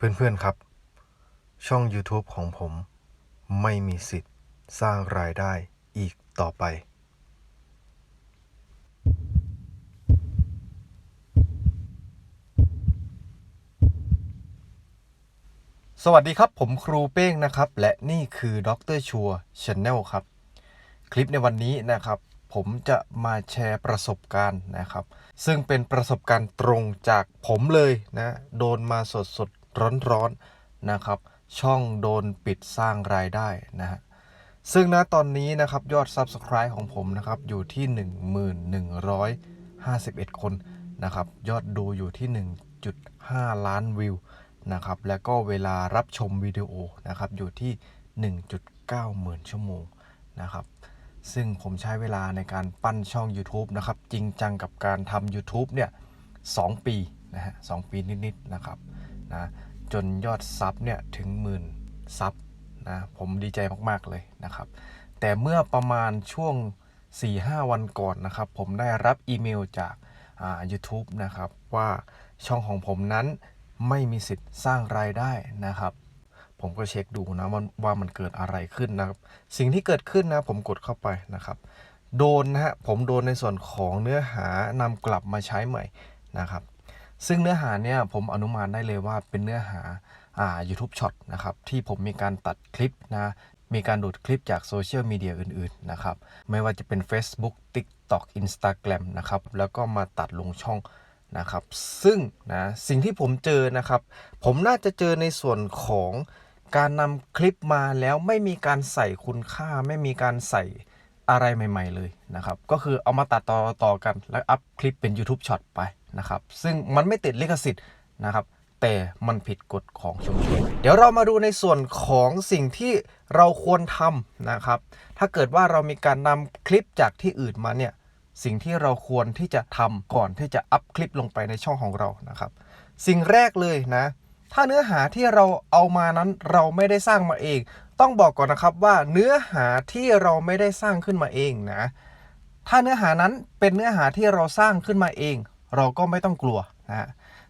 เพื่อนๆครับ ช่อง YouTube ของผมไม่มีสิทธิ์สร้างรายได้อีกต่อไป สวัสดีครับผมครูเป้งนะครับ และนี่คือดรชัวชแนลครับ คลิปในวันนี้นะครับ ผมจะมาแชร์ประสบการณ์นะครับ ซึ่งเป็นประสบการณ์ตรงจากผมเลยนะ โดนมาสดสด ร้อนๆนะครับ ช่องโดนปิดสร้างรายได้นะฮะซึ่งณตอนนี้นะครับยอด Subscribe ของผมนะครับอยู่ที่ 1151 คนนะครับยอดดูอยู่ที่ 1.5 ล้านวิวนะครับแล้วก็เวลารับชมวิดีโอนะครับอยู่ที่ 1.9 หมื่นชั่วโมงนะครับซึ่งผมใช้เวลาในการปั้นช่อง YouTube นะครับจริงจังกับการทำ YouTube เนี่ย 2 ปีนะฮะสปีนิดๆนะครับ นะจนยอดซับเนี่ยถึงหมื่นซับนะผมดีใจมากๆเลยนะครับ แต่เมื่อประมาณช่วง 4-5 วันก่อนนะครับ ผมได้รับอีเมลจากอ่า YouTube นะครับว่าช่องของผมนั้นไม่มีสิทธิ์สร้างรายได้นะครับ ผมก็เช็คดูนะว่าว่ามันเกิดอะไรขึ้นนะครับ สิ่งที่เกิดขึ้นนะผมกดเข้าไปนะครับ โดนนะฮะผมโดนในส่วนของเนื้อหานำกลับมาใช้ใหม่นะครับ ซึ่งเนื้อหาเนี่ยผมอนุมานได้เลยว่าเป็นเนื้อหาอ่า YouTube Short นะครับที่ผมมีการตัดคลิปนะมีการดูดคลิปจากโซเชียลมีเดียอื่นๆนะครับไม่ว่าจะเป็น Facebook TikTok Instagram นะครับแล้วก็มาตัดลงช่องนะครับซึ่งนะสิ่งที่ผมเจอนะครับ ผมน่าจะเจอในส่วนของการนำคลิปมาแล้วไม่มีการใส่คุณค่า ไม่มีการใส่อะไรใหม่ ๆ เลยนะครับ ก็คือเอามาตัดต่อต่อกันแล้วอัพคลิปเป็น YouTube Short ไป นะครับซึ่งมันไม่ติดลิขสิทธิ์นะครับแต่มันผิดกฎของชุมชน เดี๋ยวเรามาดูในส่วนของสิ่งที่เราควรทำนะครับ ถ้าเกิดว่าเรามีการนำคลิปจากที่อื่นมาเนี่ย สิ่งที่เราควรที่จะทำก่อนที่จะอัพคลิปลงไปในช่องของเรานะครับ สิ่งแรกเลยนะ ถ้าเนื้อหาที่เราเอามานั้นเราไม่ได้สร้างมาเอง ต้องบอกก่อนนะครับว่าเนื้อหาที่เราไม่ได้สร้างขึ้นมาเองนะ ถ้าเนื้อหานั้นเป็นเนื้อหาที่เราสร้างขึ้นมาเอง เราก็ไม่ต้องกลัวนะฮะ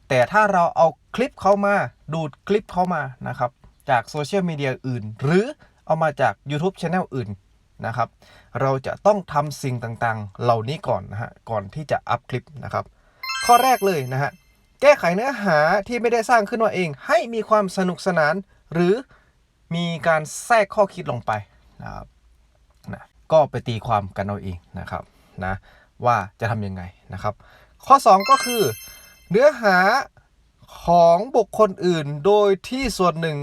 แต่ถ้าเราเอาคลิปเขามาดูดคลิปเขามานะครับจากโซเชียลมีเดียอื่น หรือเอามาจาก YouTube Channel อื่นนะครับ เราจะต้องทำสิ่งต่างๆ เหล่านี้ก่อนนะฮะก่อนที่จะอัพคลิปนะครับ ข้อแรกเลยนะฮะแก้ไขเนื้อหาที่ไม่ได้สร้างขึ้นมาเอง ให้มีความสนุกสนาน หรือมีการแทรกข้อคิดลงไปนะครับนะก็ไปตีความกันเอาเองนะครับนะว่าจะทำยังไงนะครับ ข้อ 2 ก็คือ เนื้อหาของบุคคลอื่นโดยที่ส่วนหนึ่ง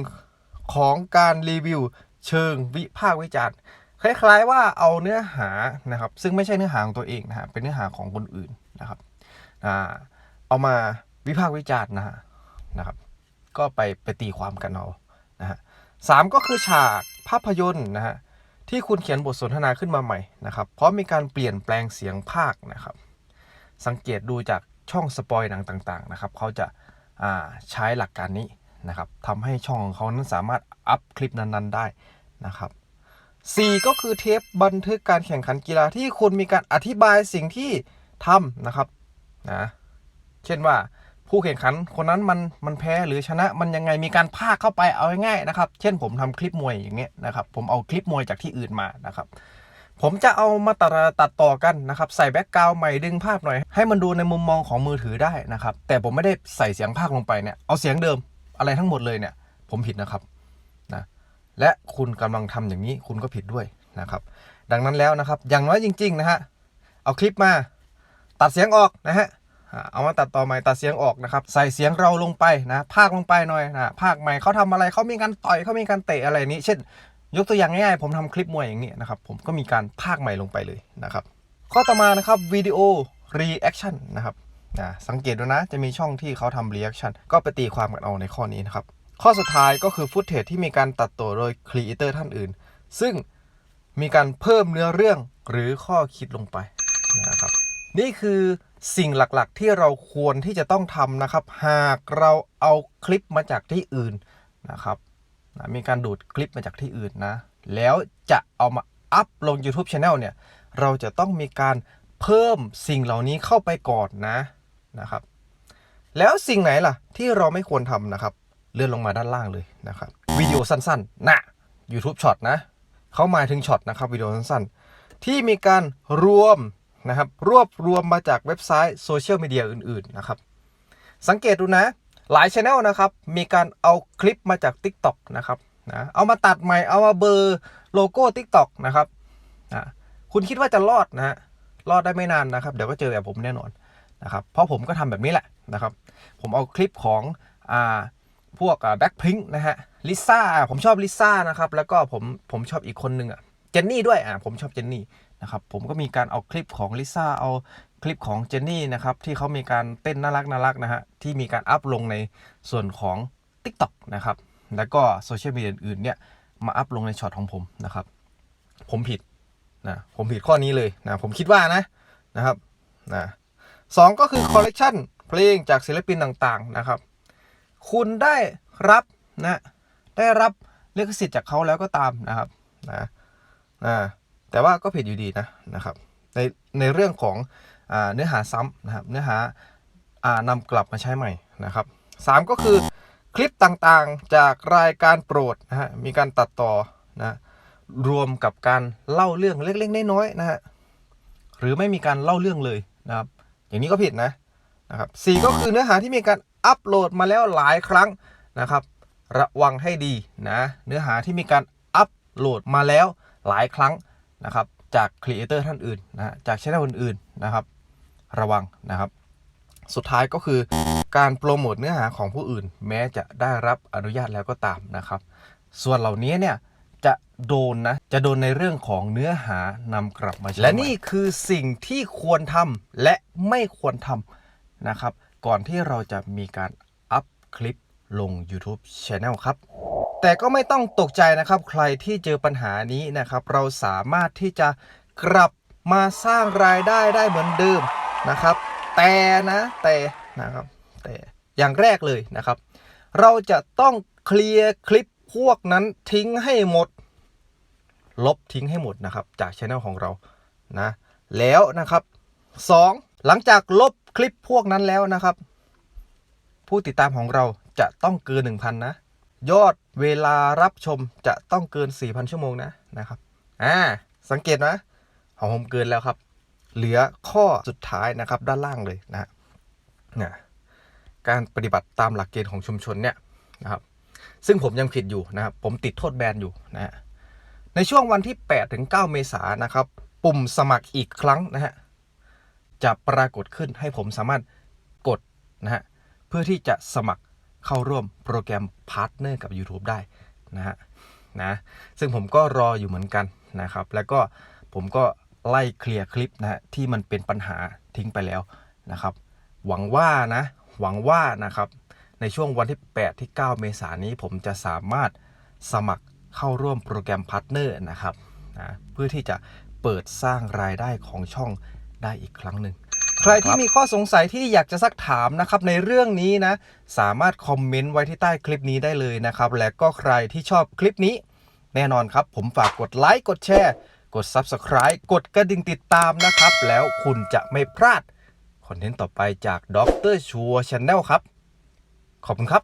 ของการรีวิวเชิงวิพากษ์วิจารณ์คล้ายๆว่าเอาเนื้อหานะครับ ซึ่งไม่ใช่เนื้อหาของตัวเองนะฮะเป็นเนื้อหาของคนอื่นนะครับเอามาวิพากษ์วิจารณ์นะฮะนะครับ ก็ไปไปตีความกันเอานะฮะสามก็คือฉากภาพยนตร์นะฮะที่คุณเขียนบทสนทนาขึ้นมาใหม่นะครับ เพราะมีการเปลี่ยนแปลงเสียงภาคนะครับ สังเกตดูจากช่องสปอยหนังต่างๆนะครับเขาจะาใช้หลักการนี้นะครับทำให้ช่องของเขานั้นสามารถอัพคลิปนั้นๆได้นะครับ 4 ก็คือเทปบันทึกการแข่งขันกีฬาที่คุณมีการอธิบายสิ่งที่ทำนะครับนะเช่นว่าผู้แข่งขันคนนั้นมันมันแพ้หรือชนะมันยังไงมีการพากเข้าไปเอาง่ายๆนะครับ เช่นผมทำคลิปมวยอย่างเงี้ยนะครับ ผมเอาคลิปมวยจากที่อื่นมานะครับ ผมจะเอามาตัดตัดต่อกันนะครับ ใส่แบ็กกราวใหม่ดึงภาพหน่อย ให้มันดูในมุมมองของมือถือได้นะครับ แต่ผมไม่ได้ใส่เสียงภาคลงไปเนี่ย เอาเสียงเดิมอะไรทั้งหมดเลยเนี่ย ผมผิดนะครับนะและคุณกำลังทำอย่างนี้คุณก็ผิดด้วยนะครับ ดังนั้นแล้วนะครับ อย่างน้อยจริง ๆ นะฮะเอาคลิปมา ตัดเสียงออกนะฮะเอามาตัดต่อใหม่ตัดเสียงออกนะครับ ใส่เสียงเราลงไปนะภาคลงไปหน่อยนะภาคใหม่เขาทำอะไรเขามีการต่อยเขามีการเตะอะไรนี้ เช่น ยกตัวอย่างง่ายๆผมทำคลิปมวยอย่างนี้นะครับ ผมก็มีการพากย์ใหม่ลงไปเลยนะครับ ข้อต่อมานะครับวิดีโอ reaction นนะครับนะสังเกตดูนะจะมีช่องที่เขาทำ reaction ก็ไปตีความกันเอาในข้อนี้นะครับ ข้อสุดท้ายก็คือฟุตเทจที่มีการตัดต่อโดยครีเอเตอร์ท่านอื่น ซึ่งมีการเพิ่มเนื้อเรื่องหรือข้อคิดลงไปนะครับ นี่คือสิ่งหลักๆที่เราควรที่จะต้องทำนะครับ หากเราเอาคลิปมาจากที่อื่นนะครับ นะมีการดูดคลิปมาจากที่อื่นนะ แล้วจะเอามาอัพลง YouTube Channel เนี่ย เราจะต้องมีการเพิ่มสิ่งเหล่านี้เข้าไปก่อนนะนะครับ แล้วสิ่งไหนล่ะ ที่เราไม่ควรทำนะครับ เลื่อนลงมาด้านล่างเลยนะครับวิดีโอสั้นๆนะ YouTube ช็อตนะเขาหมายถึงช็อตนะครับวิดีโอสั้นๆ ที่มีการรวมนะครับรวบรวมมาจากเว็บไซต์โซเชียลมีเดียอื่นๆนะครับ สังเกตดูนะ หลายช anel นะครับ มีการเอาคลิปมาจาก TikTok นะครับนะเอามาตัดใหม่ เอามาเบอร์โลโก้ TikTok นะครับนะคุณคิดว่าจะรอดนะรอดได้ไม่นานนะครับ เดี๋ยวก็เจอแบบผมแน่นอนนะครับ เพราะผมก็ทำแบบนี้แหละนะครับ ผมเอาคลิปของอ่าพวกแบ็คพิงค์นะฮะลิซ่าผมชอบลิซ่านะครับ แล้วก็ผมผมชอบอีกคนนึงอะเจนนี่ด้วยอ่าผมชอบเจนนี่นะครับ ผมก็มีการเอาคลิปของลิซ่าเอา คลิปของเจนนี่นะครับที่เขามีการเต้นน่ารักน่ารักนะฮะที่มีการอัพลงในส่วนของ TikTok นะครับแล้วก็โซเชียลมีเดียอื่นเนี่ยมาอัพลงในช็อตของผมนะครับผมผิดนะผมผิดข้อนี้เลยนะผมคิดว่านะนะครับนะสองก็คือคอลเลกชันเพลงจากศิลปินต่างๆนะครับ คุณได้รับนะได้รับลิขสิทธิ์จากเขาแล้วก็ตามนะครับนะนะแต่ว่าก็ผิดอยู่ดีนะนะครับในในเรื่องของ เนื้อหาซ้ำนะครับเนื้อหาอ่านำกลับมาใช้ใหม่นะครับสามก็คือคลิปต่างๆจากรายการโปรดนะฮะมีการตัดต่อนะรวมกับการเล่าเรื่องเล็กๆน้อยๆนะฮะหรือไม่มีการเล่าเรื่องเลยนะครับอย่างนี้ก็ผิดนะนะครับสี่ก็คือเนื้อหาที่มีการอัปโหลดมาแล้วหลายครั้งนะครับ ระวังให้ดีนะเนื้อหาที่มีการอัปโหลดมาแล้วหลายครั้งนะครับจากครีเอเตอร์ท่านอื่นนะจากช่องอื่นๆนะครับ ระวังนะครับ สุดท้ายก็คือการโปรโมทเนื้อหาของผู้อื่น แม้จะได้รับอนุญาตแล้วก็ตามนะครับ ส่วนเหล่านี้เนี่ยจะโดนนะจะโดนในเรื่องของเนื้อหานำกลับมาใช้และนี่คือสิ่งที่ควรทำและไม่ควรทำนะครับ ก่อนที่เราจะมีการอัพคลิปลง YouTube Channel ครับ แต่ก็ไม่ต้องตกใจนะครับ ใครที่เจอปัญหานี้นะครับ เราสามารถที่จะกลับมาสร้างรายได้ได้เหมือนเดิม นะครับ แต่นะแต่นะครับแต่อย่างแรกเลยนะครับ เราจะต้องเคลียร์คลิปพวกนั้นทิ้งให้หมด ลบทิ้งให้หมดนะครับ จากช anel ของเรานะแล้วนะครับ 2. หลังจากลบคลิปพวกนั้นแล้วนะครับ ผู้ติดตามของเราจะต้องเกิน 1,000 นะ ยอดเวลารับชมจะต้องเกิน 4,000 ชั่วโมงนะนะครับอ่าสังเกตนะของผมเกินแล้วครับ เหลือข้อสุดท้ายนะครับด้านล่างเลยนะนะการปฏิบัติตามหลักเกณฑ์ของชุมชนเนี่ยนะครับ ซึ่งผมยังผิดอยู่นะครับ ผมติดโทษแบนอยู่นะฮะในช่วงวันที่ 8 ถึง 9 เมษายนนะครับ ปุ่มสมัครอีกครั้งนะฮะจะปรากฏขึ้นให้ผมสามารถกดนะฮะเพื่อที่จะสมัครเข้าร่วมโปรแกรมพาร์ทเนอร์กับ YouTube ได้นะฮะนะซึ่งผมก็รออยู่เหมือนกันนะครับ แล้วก็ผมก็ ไล่เคลียร์คลิปนะฮะที่มันเป็นปัญหาทิ้งไปแล้วนะครับ หวังว่านะหวังว่านะครับในช่วงวันที่ 8 ที่ 9 เมษายนนี้ผมจะสามารถสมัครเข้าร่วมโปรแกรมพาร์ทเนอร์นะครับนะเพื่อที่จะเปิดสร้างรายได้ของช่องได้อีกครั้งหนึ่งใครที่มีข้อสงสัยที่อยากจะซักถามนะครับในเรื่องนี้นะ สามารถคอมเมนต์ไว้ที่ใต้คลิปนี้ได้เลยนะครับ และก็ใครที่ชอบคลิปนี้ แน่นอนครับ ผมฝากกดไลค์กดแชร์ กด Subscribe กดกระดิ่งติดตามนะครับ แล้วคุณจะไม่พลาดคอนเทนต์ต่อไปจากดรชัวชาแนลครับ ขอบคุณครับ